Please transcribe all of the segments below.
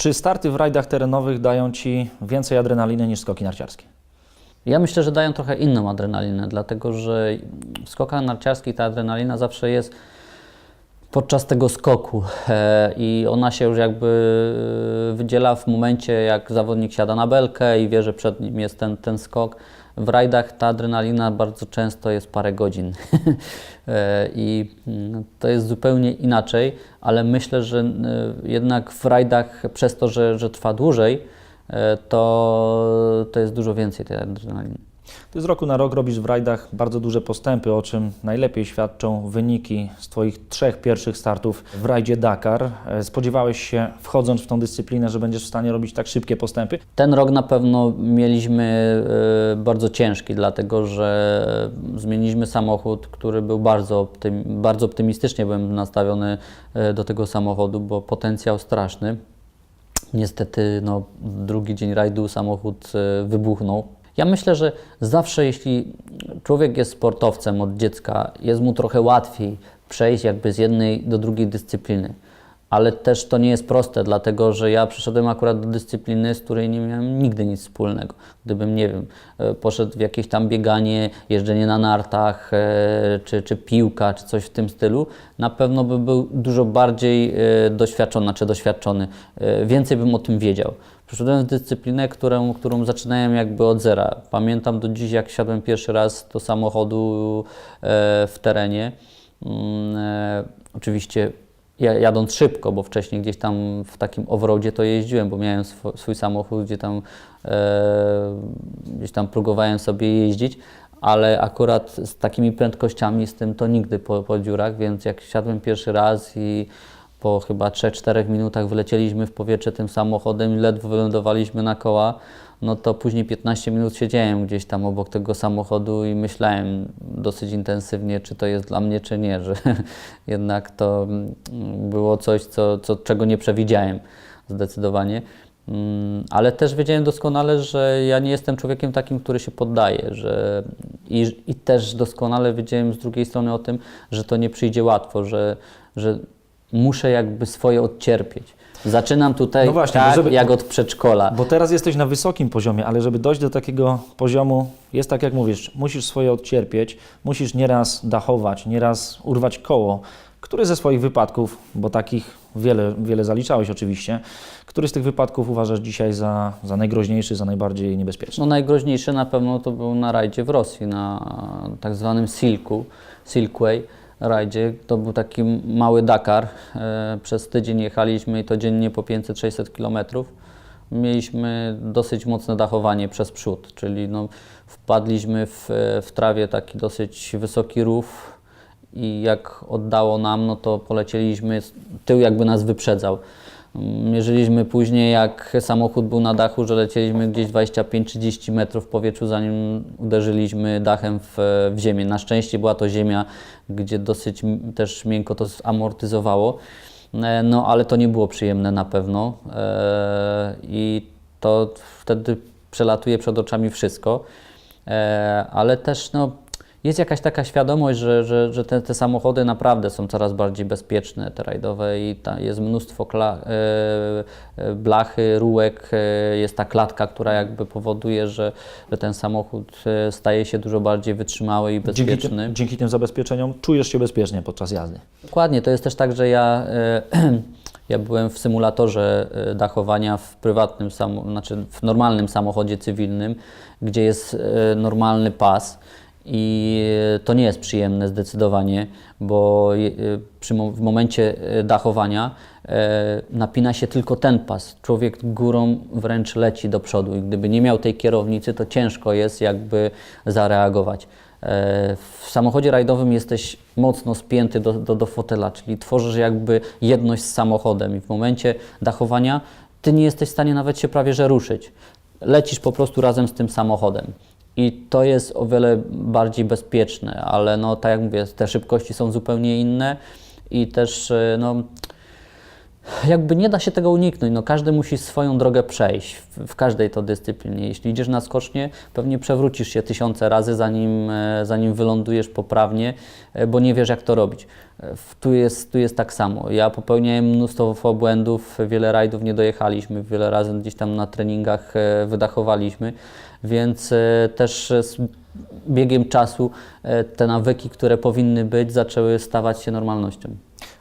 Czy starty w rajdach terenowych dają Ci więcej adrenaliny niż skoki narciarskie? Ja myślę, że dają trochę inną adrenalinę, dlatego że w skokach narciarskich ta adrenalina zawsze jest podczas tego skoku e, i ona się już jakby e, wydziela w momencie, jak zawodnik siada na belkę i wie, że przed nim jest ten, ten skok. W rajdach ta adrenalina bardzo często jest parę godzin E, i mm, to jest zupełnie inaczej, ale myślę, że e, jednak w rajdach przez to, że, że trwa dłużej, e, to, to jest dużo więcej tej adrenaliny. Ty z roku na rok robisz w rajdach bardzo duże postępy, o czym najlepiej świadczą wyniki z Twoich trzech pierwszych startów w rajdzie Dakar. E, Spodziewałeś się, wchodząc w tą dyscyplinę, że będziesz w stanie robić tak szybkie postępy? Ten rok na pewno mieliśmy e, bardzo ciężki, dlatego że zmieniliśmy samochód, który był bardzo, optym, bardzo optymistycznie byłem nastawiony e, do tego samochodu, bo potencjał straszny. Niestety no, drugi dzień rajdu samochód wybuchnął. Ja myślę, że zawsze jeśli człowiek jest sportowcem od dziecka, jest mu trochę łatwiej przejść jakby z jednej do drugiej dyscypliny. Ale też to nie jest proste, dlatego że ja przyszedłem akurat do dyscypliny, z której nie miałem nigdy nic wspólnego. Gdybym, nie wiem, e, poszedł w jakieś tam bieganie, jeżdżenie na nartach, e, czy, czy piłka, czy coś w tym stylu, na pewno by był dużo bardziej e, doświadczony, czy doświadczony. E, Więcej bym o tym wiedział. Przyszedłem w dyscyplinę, którą, którą zaczynałem jakby od zera. Pamiętam do dziś, jak siadłem pierwszy raz do samochodu w terenie. Mm, Oczywiście jadąc szybko, bo wcześniej gdzieś tam w takim offroadzie to jeździłem, bo miałem swo- swój samochód, gdzie tam e, gdzieś tam próbowałem sobie jeździć, ale akurat z takimi prędkościami, z tym to nigdy po, po dziurach, więc jak siadłem pierwszy raz i po chyba 3-4 minutach wylecieliśmy w powietrze tym samochodem i ledwo wylądowaliśmy na koła, no to później 15 minut siedziałem gdzieś tam obok tego samochodu i myślałem dosyć intensywnie, czy to jest dla mnie, czy nie, że jednak to mm, było coś, co, co, czego nie przewidziałem zdecydowanie. Mm, Ale też wiedziałem doskonale, że ja nie jestem człowiekiem takim, który się poddaje, że i, i też doskonale wiedziałem z drugiej strony o tym, że to nie przyjdzie łatwo, że, że muszę jakby swoje odcierpieć. Zaczynam tutaj No właśnie, tak, żeby- jak od przedszkola. Bo teraz jesteś na wysokim poziomie, ale żeby dojść do takiego poziomu, jest tak jak mówisz, musisz swoje odcierpieć, musisz nieraz dachować, nieraz urwać koło. Który ze swoich wypadków, bo takich wiele, wiele zaliczałeś oczywiście, który z tych wypadków uważasz dzisiaj za, za najgroźniejszy, za najbardziej niebezpieczny? No najgroźniejszy na pewno to był na rajdzie w Rosji, na tak zwanym Silku, Silkway rajdzie. To był taki mały Dakar. E, Przez tydzień jechaliśmy i to dziennie po 500-600 kilometrów. Mieliśmy dosyć mocne dachowanie przez przód, czyli no, wpadliśmy w, w trawie taki dosyć wysoki rów i jak oddało nam, no to polecieliśmy, tył jakby nas wyprzedzał. Mierzyliśmy później, jak samochód był na dachu, że lecieliśmy gdzieś 25-30 metrów w powietrzu, zanim uderzyliśmy dachem w, w ziemię. Na szczęście była to ziemia, gdzie dosyć też miękko to zamortyzowało. E, No, ale to nie było przyjemne na pewno E, i to wtedy przelatuje przed oczami wszystko. E, ale też no, jest jakaś taka świadomość, że, że, że te, te samochody naprawdę są coraz bardziej bezpieczne, te rajdowe i jest mnóstwo e, e, blachy, rółek, e, jest ta klatka, która jakby powoduje, że, że ten samochód staje się dużo bardziej wytrzymały i Dzięki bezpieczny. tym, dzięki tym zabezpieczeniom czujesz się bezpiecznie podczas jazdy. Dokładnie, to jest też tak, że ja, ja byłem w symulatorze dachowania w prywatnym, znaczy w normalnym samochodzie cywilnym, gdzie jest normalny pas i to nie jest przyjemne zdecydowanie, bo mo- w momencie e, dachowania e, napina się tylko ten pas. Człowiek górą wręcz leci do przodu i gdyby nie miał tej kierownicy, to ciężko jest jakby zareagować. W samochodzie rajdowym jesteś mocno spięty do, do, do fotela, czyli tworzysz jakby jedność z samochodem i w momencie dachowania ty nie jesteś w stanie nawet się prawie że ruszyć. Lecisz po prostu razem z tym samochodem. I to jest o wiele bardziej bezpieczne, ale no tak jak mówię, te szybkości są zupełnie inne i też e, no, Jakby nie da się tego uniknąć, no każdy musi swoją drogę przejść w, w każdej to dyscyplinie. Jeśli idziesz na skocznie, pewnie przewrócisz się tysiące razy, zanim, e, zanim wylądujesz poprawnie, e, bo nie wiesz jak to robić. E, Tu jest, tu jest tak samo. Ja popełniałem mnóstwo błędów, wiele rajdów nie dojechaliśmy, wiele razy gdzieś tam na treningach wydachowaliśmy, więc też z biegiem czasu te nawyki, które powinny być, zaczęły stawać się normalnością.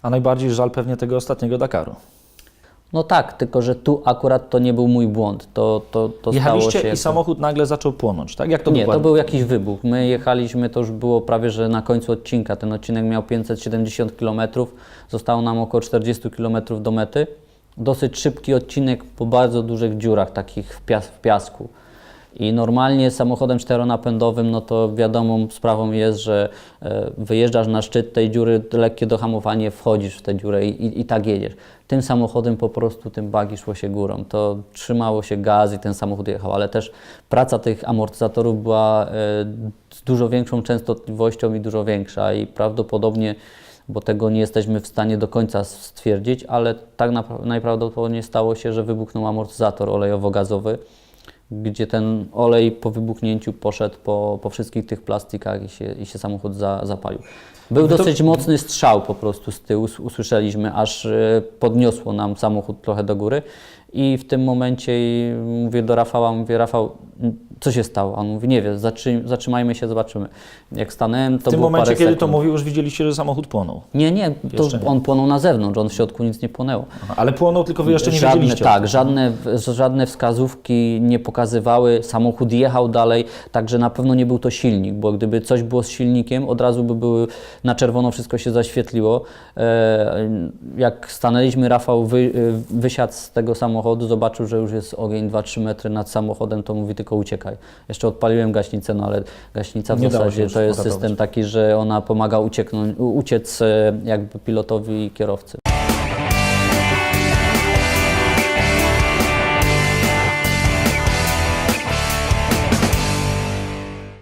A najbardziej żal pewnie tego ostatniego Dakaru. No tak, tylko że tu akurat to nie był mój błąd. To, to, to stało Jechaliście się. i samochód nagle zaczął płonąć, tak? Jak to nie, dokładnie? to był jakiś wybuch. My jechaliśmy, to już było prawie że na końcu odcinka. Ten odcinek miał 570 km, zostało nam około 40 km do mety. Dosyć szybki odcinek po bardzo dużych dziurach, takich w, pias w piasku. I normalnie samochodem czteronapędowym, no to wiadomą sprawą jest, że e, wyjeżdżasz na szczyt tej dziury, lekkie dohamowanie, wchodzisz w tę dziurę i, i, i tak jedziesz. Tym samochodem po prostu tym bagi szło się górą. To trzymało się gaz i ten samochód jechał, ale też praca tych amortyzatorów była e, z dużo większą częstotliwością i dużo większa i prawdopodobnie bo tego nie jesteśmy w stanie do końca stwierdzić, ale tak najprawdopodobniej stało się, że wybuchnął amortyzator olejowo-gazowy, gdzie ten olej po wybuchnięciu poszedł po, po wszystkich tych plastikach i się, i się samochód za, zapalił. Był No to- dosyć mocny strzał po prostu z tyłu, usłyszeliśmy, aż e, podniosło nam samochód trochę do góry i w tym momencie mówię do Rafała, mówię Rafał, co się stało? On mówi, nie wiem, zatrzy, zatrzymajmy się, zobaczymy. Jak stanąłem, to w tym było momencie, parę kiedy sekund. to mówił, już widzieliście, że samochód płonął. Nie, nie, to Jeszcze nie. on płonął na zewnątrz, on w środku nic nie płonęło. Ale płonął, tylko wy jeszcze nie żadne, wiedzieliście. Tak, żadne, żadne wskazówki nie pokazywały, samochód jechał dalej, także na pewno nie był to silnik, bo gdyby coś było z silnikiem, od razu by były na czerwono wszystko się zaświetliło. E, Jak stanęliśmy, Rafał wy, wysiadł z tego samochodu, zobaczył, że już jest ogień 2-3 metry nad samochodem, to mówi tylko uciekaj. Jeszcze odpaliłem gaśnicę, no ale gaśnica w Nie dało się zasadzie już to jest uratować. system taki, że ona pomaga ucieknąć, uciec e, jakby pilotowi i kierowcy.